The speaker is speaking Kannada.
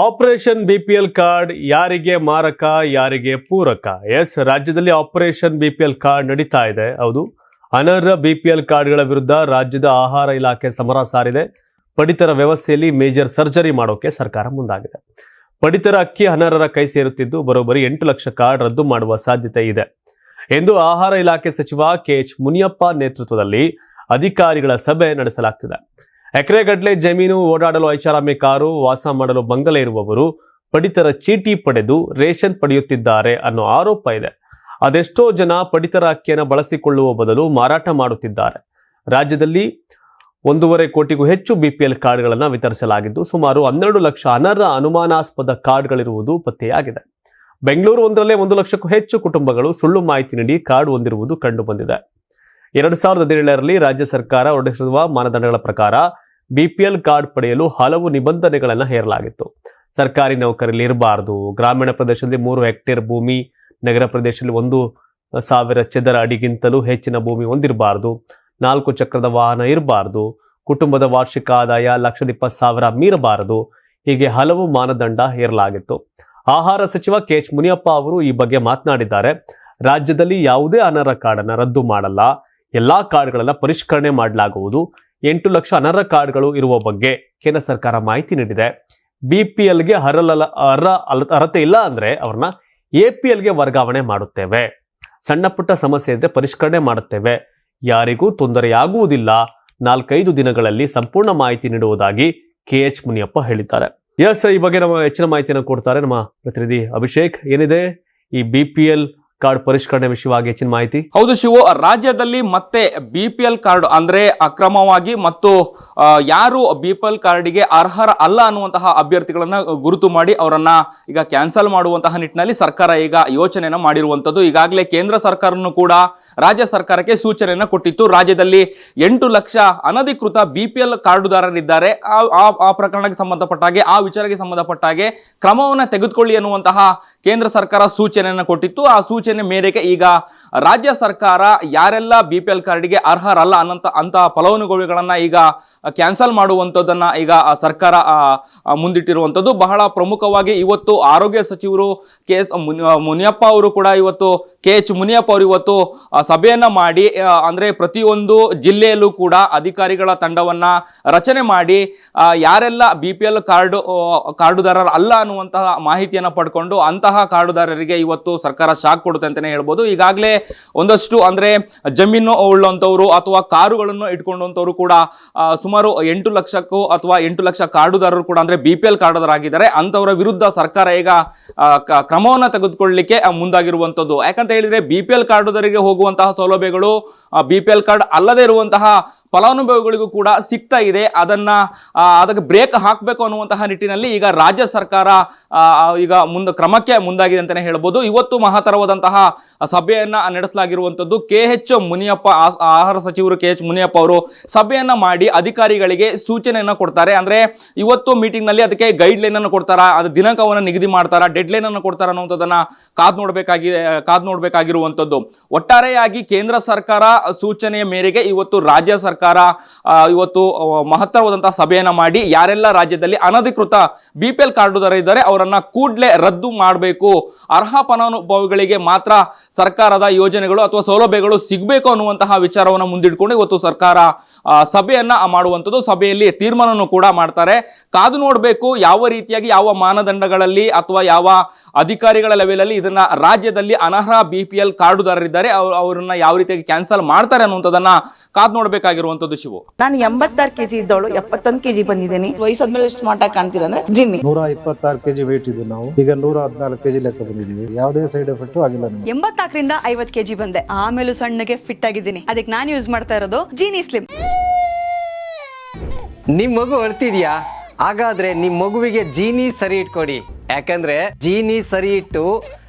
ಆಪರೇಷನ್ ಬಿಪಿಎಲ್ ಕಾರ್ಡ್ ಯಾರಿಗೆ ಮಾರಕ, ಯಾರಿಗೆ ಪೂರಕ? ಎಸ್ ರಾಜ್ಯದಲ್ಲಿ ಆಪರೇಷನ್ ಬಿಪಿಎಲ್ ಕಾರ್ಡ್ ನಡೀತಾ ಇದೆ. ಹೌದು. ಅನರ್ಹ ಬಿಪಿಎಲ್ ಕಾರ್ಡ್ಗಳ ವಿರುದ್ಧ ರಾಜ್ಯದ ಆಹಾರ ಇಲಾಖೆ ಸಮರ ಸಾರಿದೆ. ಪಡಿತರ ವ್ಯವಸ್ಥೆಯಲ್ಲಿ ಮೇಜರ್ ಸರ್ಜರಿ ಮಾಡೋಕೆ ಸರ್ಕಾರ ಮುಂದಾಗಿದೆ. ಪಡಿತರ ಅಕ್ಕಿ ಅನರ್ಹರ ಕೈ ಸೇರುತ್ತಿದ್ದು, ಬರೋಬ್ಬರಿ ಎಂಟು ಲಕ್ಷ ಕಾರ್ಡ್ ರದ್ದು ಮಾಡುವ ಸಾಧ್ಯತೆ ಇದೆ. ಎಂದು ಆಹಾರ ಇಲಾಖೆ ಸಚಿವ ಕೆ ಎಚ್ ಮುನಿಯಪ್ಪ ನೇತೃತ್ವದಲ್ಲಿ ಅಧಿಕಾರಿಗಳ ಸಭೆ ನಡೆಸಲಾಗ್ತಿದೆ. ಎಕರೆಗಟ್ಟಲೆ ಜಮೀನು ಓಡಾಡಲು ಐಷಾರಾಮಿ ಕಾರು ವಾಸ ಮಾಡಲು ಬಂಗಲೆ ಇರುವವರು ಪಡಿತರ ಚೀಟಿ ಪಡೆದು ರೇಷನ್ ಪಡೆಯುತ್ತಿದ್ದಾರೆ ಅನ್ನೋ ಆರೋಪ ಇದೆ. ಅದೆಷ್ಟೋ ಜನ ಪಡಿತರ ಅಕ್ಕಿಯನ್ನು ಬಳಸಿಕೊಳ್ಳುವ ಬದಲು ಮಾರಾಟ ಮಾಡುತ್ತಿದ್ದಾರೆ. ರಾಜ್ಯದಲ್ಲಿ ಒಂದೂವರೆ ಕೋಟಿಗೂ ಹೆಚ್ಚು ಬಿಪಿಎಲ್ ಕಾರ್ಡ್ಗಳನ್ನು ವಿತರಿಸಲಾಗಿದ್ದು, ಸುಮಾರು ಹನ್ನೆರಡು ಲಕ್ಷ ಅನರ್ಹ ಅನುಮಾನಾಸ್ಪದ ಕಾರ್ಡ್ಗಳಿರುವುದು ಪತ್ತೆಯಾಗಿದೆ. ಬೆಂಗಳೂರು ಒಂದರಲ್ಲೇ ಒಂದು ಲಕ್ಷಕ್ಕೂ ಹೆಚ್ಚು ಕುಟುಂಬಗಳು ಸುಳ್ಳು ಮಾಹಿತಿ ನೀಡಿ ಕಾರ್ಡ್ ಹೊಂದಿರುವುದು ಕಂಡುಬಂದಿದೆ ಎರಡು ಸಾವಿರದ ಹದಿನೇಳರಲ್ಲಿ ರಾಜ್ಯ ಸರ್ಕಾರ ಹೊರಡಿಸಿರುವ ಮಾನದಂಡಗಳ ಪ್ರಕಾರ ಬಿಪಿಎಲ್ ಕಾರ್ಡ್ ಪಡೆಯಲು ಹಲವು ನಿಬಂಧನೆಗಳನ್ನು ಹೇರಲಾಗಿತ್ತು. ಸರ್ಕಾರಿ ನೌಕರಲ್ಲಿ ಇರಬಾರದು. ಗ್ರಾಮೀಣ ಪ್ರದೇಶದಲ್ಲಿ ಮೂರು ಹೆಕ್ಟೇರ್ ಭೂಮಿ, ನಗರ ಪ್ರದೇಶದಲ್ಲಿ ಒಂದು ಸಾವಿರ ಚದರ ಅಡಿಗಿಂತಲೂ ಹೆಚ್ಚಿನ ಭೂಮಿ ಹೊಂದಿರಬಾರದು. ನಾಲ್ಕು ಚಕ್ರದ ವಾಹನ ಇರಬಾರದು. ಕುಟುಂಬದ ವಾರ್ಷಿಕ ಆದಾಯ ಲಕ್ಷದ ಇಪ್ಪತ್ತು ಸಾವಿರ ಮೀರಬಾರದು. ಹೀಗೆ ಹಲವು ಮಾನದಂಡ ಹೇರಲಾಗಿತ್ತು. ಆಹಾರ ಸಚಿವ ಕೆ ಎಚ್ ಮುನಿಯಪ್ಪ ಅವರು ಈ ಬಗ್ಗೆ ಮಾತನಾಡಿದ್ದಾರೆ. ರಾಜ್ಯದಲ್ಲಿ ಯಾವುದೇ ಅನರ್ಹ ಕಾರ್ಡನ್ನು ರದ್ದು ಮಾಡಲ್ಲ. ಎಲ್ಲಾ ಕಾರ್ಡ್ಗಳನ್ನು ಪರಿಷ್ಕರಣೆ ಮಾಡಲಾಗುವುದು. ಎಂಟು ಲಕ್ಷ ಅನರ್ಹ ಕಾರ್ಡ್ಗಳು ಇರುವ ಬಗ್ಗೆ ಕೇಂದ್ರ ಸರ್ಕಾರ ಮಾಹಿತಿ ನೀಡಿದೆ. ಬಿ ಪಿ ಎಲ್ಗೆ ಅರ್ಹಲ್ಲ, ಅರ್ಹ ಅರ್ಹತೆ ಇಲ್ಲ ಅಂದರೆ ಅವ್ರನ್ನ ಎ ಪಿ ಎಲ್ಗೆ ವರ್ಗಾವಣೆ ಮಾಡುತ್ತೇವೆ. ಸಣ್ಣ ಪುಟ್ಟ ಸಮಸ್ಯೆ ಇದ್ದರೆ ಪರಿಷ್ಕರಣೆ ಮಾಡುತ್ತೇವೆ. ಯಾರಿಗೂ ತೊಂದರೆಯಾಗುವುದಿಲ್ಲ. ನಾಲ್ಕೈದು ದಿನಗಳಲ್ಲಿ ಸಂಪೂರ್ಣ ಮಾಹಿತಿ ನೀಡುವುದಾಗಿ ಕೆ ಎಚ್ ಮುನಿಯಪ್ಪ ಹೇಳಿದ್ದಾರೆ. ಎಸ್, ಈ ಬಗ್ಗೆ ನಮ್ಮ ಹೆಚ್ಚಿನ ಮಾಹಿತಿಯನ್ನು ಕೊಡ್ತಾರೆ ನಮ್ಮ ಪ್ರತಿನಿಧಿ ಅಭಿಷೇಕ್. ಏನಿದೆ? ಈ ಬಿ ಪಿ ಎಲ್ ಕಾರ್ಡ್ ಪರಿಷ್ಕರಣೆ ವಿಷಯವಾಗಿ ಹೆಚ್ಚಿನ ಮಾಹಿತಿ? ಹೌದು ಶಿವು, ರಾಜ್ಯದಲ್ಲಿ ಮತ್ತೆ ಬಿ ಪಿ ಎಲ್ ಕಾರ್ಡ್ ಅಂದ್ರೆ ಅಕ್ರಮವಾಗಿ ಮತ್ತು ಯಾರು ಬಿ ಪಿ ಎಲ್ ಕಾರ್ಡಿಗೆ ಅರ್ಹರ ಅಲ್ಲ ಅನ್ನುವಂತಹ ಅಭ್ಯರ್ಥಿಗಳನ್ನ ಗುರುತು ಮಾಡಿ ಅವರನ್ನ ಈಗ ಕ್ಯಾನ್ಸಲ್ ಮಾಡುವಂತಹ ನಿಟ್ಟಿನಲ್ಲಿ ಸರ್ಕಾರ ಈಗ ಯೋಚನೆಯನ್ನ ಮಾಡಿರುವಂತದ್ದು ಈಗಾಗಲೇ ಕೇಂದ್ರ ಸರ್ಕಾರನು ಕೂಡ ರಾಜ್ಯ ಸರ್ಕಾರಕ್ಕೆ ಸೂಚನೆಯನ್ನ ಕೊಟ್ಟಿತ್ತು. ರಾಜ್ಯದಲ್ಲಿ ಎಂಟು ಲಕ್ಷ ಅನಧಿಕೃತ ಬಿ ಪಿ ಎಲ್ ಕಾರ್ಡುದಾರರಿದ್ದಾರೆ. ಆ ಪ್ರಕರಣಕ್ಕೆ ಸಂಬಂಧಪಟ್ಟ ಹಾಗೆ, ಆ ವಿಚಾರಕ್ಕೆ ಸಂಬಂಧಪಟ್ಟ ಹಾಗೆ ಕ್ರಮವನ್ನು ತೆಗೆದುಕೊಳ್ಳಿ ಎನ್ನುವಂತಹ ಕೇಂದ್ರ ಸರ್ಕಾರ ಸೂಚನೆಯನ್ನು ಕೊಟ್ಟಿತ್ತು. ಆ ಸೂಚನೆ ಮೇರೆಗೆ ಈಗ ರಾಜ್ಯ ಸರ್ಕಾರ ಯಾರೆಲ್ಲ ಬಿ ಪಿ ಎಲ್ ಕಾರ್ಡ್ಗೆ ಅರ್ಹರಲ್ಲ ಅನ್ನಂತ ಅಂತ ಫಲಾನುಭವಿಗಳನ್ನ ಈಗ ಕ್ಯಾನ್ಸಲ್ ಮಾಡುವಂಥದ್ದನ್ನ ಈಗ ಸರ್ಕಾರ ಮುಂದಿಟ್ಟಿರುವಂಥದ್ದು ಬಹಳ ಪ್ರಮುಖವಾಗಿ ಇವತ್ತು ಆರೋಗ್ಯ ಸಚಿವರು ಕೆ ಎಸ್ ಮುನಿಯಪ್ಪ ಅವರು ಕೂಡ ಇವತ್ತು ಕೆ ಎಚ್ ಮುನಿಯಪ್ಪ ಅವರು ಇವತ್ತು ಸಭೆಯನ್ನು ಮಾಡಿ ಅಂದರೆ ಪ್ರತಿಯೊಂದು ಜಿಲ್ಲೆಯಲ್ಲೂ ಕೂಡ ಅಧಿಕಾರಿಗಳ ತಂಡವನ್ನ ರಚನೆ ಮಾಡಿ ಯಾರೆಲ್ಲ ಬಿ ಪಿ ಎಲ್ ಕಾರ್ಡು ಕಾರ್ಡುದಾರರು ಅಲ್ಲ ಅನ್ನುವಂತಹ ಮಾಹಿತಿಯನ್ನು ಪಡ್ಕೊಂಡು ಅಂತಹ ಕಾರ್ಡುದಾರರಿಗೆ ಇವತ್ತು ಸರ್ಕಾರ ಶಾಕ್ ಕೊಡುತ್ತೆ ಅಂತಲೇ ಹೇಳ್ಬೋದು. ಈಗಾಗಲೇ ಒಂದಷ್ಟು, ಅಂದ್ರೆ ಜಮೀನು ಉಳ್ಳುವಂಥವ್ರು ಅಥವಾ ಕಾರುಗಳನ್ನು ಇಟ್ಕೊಂಡಂತವ್ರು ಕೂಡ ಸುಮಾರು ಎಂಟು ಲಕ್ಷಕ್ಕೂ ಅಥವಾ ಎಂಟು ಲಕ್ಷ ಕಾರ್ಡುದಾರರು ಕೂಡ, ಅಂದ್ರೆ ಬಿ ಪಿ ಎಲ್ ಕಾರ್ಡುದಾರಾಗಿದ್ದಾರೆ ಅಂಥವರ ವಿರುದ್ಧ ಸರ್ಕಾರ ಈಗ ಕ್ರಮವನ್ನು ತೆಗೆದುಕೊಳ್ಳಲಿಕ್ಕೆ ಮುಂದಾಗಿರುವಂಥದ್ದು. ಯಾಕಂತ ಹೇಳಿದ್ರೆ ಬಿ ಪಿ ಎಲ್ ಕಾರ್ಡುದರಿಗೆ ಹೋಗುವಂತಹ ಸೌಲಭ್ಯಗಳು ಬಿ ಪಿ ಎಲ್ ಕಾರ್ಡ್ ಅಲ್ಲದೆ ಇರುವಂತಹ ಫಲಾನುಭವಿಗಳಿಗೂ ಕೂಡ ಸಿಗ್ತಾ ಇದೆ. ಅದನ್ನ ಅದಕ್ಕೆ ಬ್ರೇಕ್ ಹಾಕಬೇಕು ಅನ್ನುವಂತಹ ನಿಟ್ಟಿನಲ್ಲಿ ಈಗ ರಾಜ್ಯ ಸರ್ಕಾರ ಈಗ ಮುಂದೆ ಕ್ರಮಕ್ಕೆ ಮುಂದಾಗಿದೆ ಅಂತಾನೆ ಹೇಳ್ಬೋದು. ಇವತ್ತು ಮಹತ್ತರವಾದಂತಹ ಸಭೆಯನ್ನ ನಡೆಸಲಾಗಿರುವಂತದ್ದು ಕೆ ಎಚ್ ಮುನಿಯಪ್ಪ ಆಹಾರ ಸಚಿವರು ಕೆ ಎಚ್ ಮುನಿಯಪ್ಪ ಅವರು ಸಭೆಯನ್ನ ಮಾಡಿ ಅಧಿಕಾರಿಗಳಿಗೆ ಸೂಚನೆಯನ್ನ ಕೊಡ್ತಾರೆ. ಅಂದ್ರೆ ಇವತ್ತು ಮೀಟಿಂಗ್ನಲ್ಲಿ ಅದಕ್ಕೆ ಗೈಡ್ ಲೈನ್ ಅನ್ನು ಕೊಡ್ತಾರ, ಅದು ದಿನಾಂಕವನ್ನು ನಿಗದಿ ಮಾಡ್ತಾರ ಡೆಡ್ ಲೈನ್ ಅನ್ನು ಕೊಡ್ತಾರ ಅನ್ನುವಂಥದ್ದನ್ನ ಕಾದ್ ನೋಡಬೇಕಾಗಿದೆ ಕಾದ್ ನೋಡ್ಬೇಕಾಗಿರುವಂತದ್ದು ಒಟ್ಟಾರೆಯಾಗಿ ಕೇಂದ್ರ ಸರ್ಕಾರ ಸೂಚನೆಯ ಮೇರೆಗೆ ಇವತ್ತು ರಾಜ್ಯ ಸರ್ಕಾರ ಇವತ್ತು ಮಹತ್ತರವಾದಂತಹ ಸಭೆಯನ್ನ ಮಾಡಿ ಯಾರೆಲ್ಲ ರಾಜ್ಯದಲ್ಲಿ ಅನಧಿಕೃತ ಬಿ ಪಿ ಎಲ್ ಕಾರ್ಡುದಾರ ಅವರನ್ನ ಕೂಡಲೇ ರದ್ದು ಮಾಡಬೇಕು. ಅರ್ಹ ಫಲಾನುಭವಿಗಳಿಗೆ ಮಾತ್ರ ಸರ್ಕಾರದ ಯೋಜನೆಗಳು ಅಥವಾ ಸೌಲಭ್ಯಗಳು ಸಿಗಬೇಕು ಅನ್ನುವಂತಹ ವಿಚಾರವನ್ನು ಮುಂದಿಟ್ಕೊಂಡು ಇವತ್ತು ಸರ್ಕಾರ ಸಭೆಯನ್ನ ಮಾಡುವಂಥದ್ದು. ಸಭೆಯಲ್ಲಿ ತೀರ್ಮಾನವನ್ನು ಕೂಡ ಮಾಡ್ತಾರೆ. ಕಾದು ನೋಡಬೇಕು ಯಾವ ರೀತಿಯಾಗಿ ಯಾವ ಮಾನದಂಡಗಳಲ್ಲಿ ಅಥವಾ ಯಾವ ಅಧಿಕಾರಿಗಳ ಲೆವೆಲಲ್ಲಿ ಇದನ್ನ ರಾಜ್ಯದಲ್ಲಿ ಅನರ್ಹ ಬಿ ಪಿ ಎಲ್ ಕಾರ್ಡುದಾರರಿದ್ದಾರೆ ಅವ್ರು ಅವ್ರನ್ನ ಯಾವ ರೀತಿಯಾಗಿ ಕ್ಯಾನ್ಸಲ್ ಮಾಡ್ತಾರೆ ಅನ್ನುವಂಥದ್ದನ್ನ ಕಾದು ನೋಡಬೇಕಾಗಿರುವಂತದ್ದು ಶಿವು. ನಾನು ಎಂಬತ್ತಾರು ಕೆಜಿ ಇದ್ದವಳು ಎಪ್ಪತ್ತೊಂದು ಕೆಜಿ ಬಂದಿದ್ದೀನಿ. ವಯಸ್ಸಾದ್ಮೇಲೆ ಎಷ್ಟು ಆಗಿ ಕಾಣ್ತೀರ ಅಂದ್ರೆ ಜಿನ್ನಿ. ನೂರ ಇಪ್ಪತ್ತಾರು ಕೆಜಿ ವೇಟ್ ಇದ್ದು ನಾವು. ಈಗ ನೂರ ಹದಿನಾಲ್ಕು ಕೆಜಿ ಲೆಕ್ಕ ಬಂದಿದ್ದೀವಿ. ಯಾವುದೇ ಸೈಡ್ ಎಫೆಕ್ಟ್ ಆಗಿಲ್ಲ ಎಂಬತ್ತಾಕರಿಂದ ಎಂಬತ್ನಾಲ್ಕರಿಂದ ಐವತ್ ಕೆಜಿ ಬಂದೆ. ಆಮೇಲೆ ಸಣ್ಣಗೆ ಫಿಟ್ ಆಗಿದ್ದೀನಿ. ಅದಕ್ಕೆ ನಾನು ಯೂಸ್ ಮಾಡ್ತಾ ಇರೋದು ಜೀನಿ ಸ್ಲಿಮ್ ನಿಮ್ ಮಗು ಅಳ್ತಿದ್ಯಾ ಹಾಗಾದ್ರೆ ನಿಮ್ ಮಗುವಿಗೆ ಜೀನಿ ಸರಿ ಇಟ್ಕೊಡಿ. ಯಾಕಂದ್ರೆ ಜೀನಿ ಸರಿ ಇಟ್ಟು